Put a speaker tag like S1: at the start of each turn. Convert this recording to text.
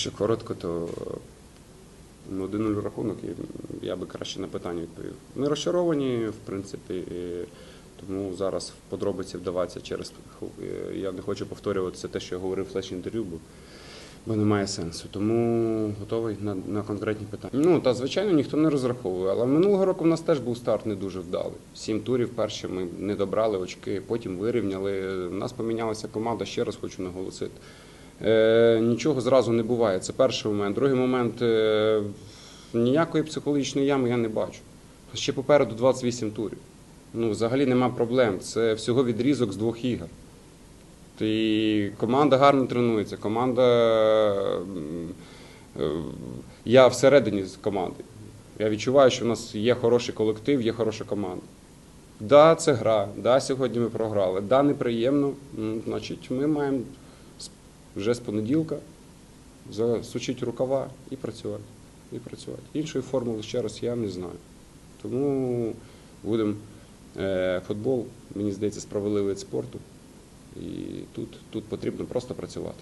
S1: Якщо коротко, то ну, 1-0 рахунок, і я би краще на питання відповів. Ми розчаровані, в принципі, тому зараз в подробиці вдаватися через е, я не хочу повторюватися те, що я говорив в флеш інтерв'ю, бо, бо немає сенсу. Тому готовий на, на конкретні питання. Ну та звичайно ніхто не розраховує. Але минулого року в нас теж був старт не дуже вдалий. Сім турів перші ми не добрали очки, потім вирівняли. У нас помінялася команда, ще раз хочу наголосити. Е, нічого зразу не буває. Це перший момент. Другий момент е, ніякої психологічної ями я не бачу. Ще попереду 28 турів. Ну, взагалі нема проблем. Це всього відрізок з двох ігор. І команда гарно тренується. Команда. е, Я всередині з команди. Я відчуваю, що в нас є хороший колектив, є хороша команда. Да, це гра. Да, сьогодні ми програли. Да, неприємно. Значить, ми маємо вже з понеділка засучити рукава і працювати. І працювати. Іншої формули ще раз я не знаю. Тому будемо е, футбол, мені здається, справедливий від спорту. І тут, тут потрібно просто працювати.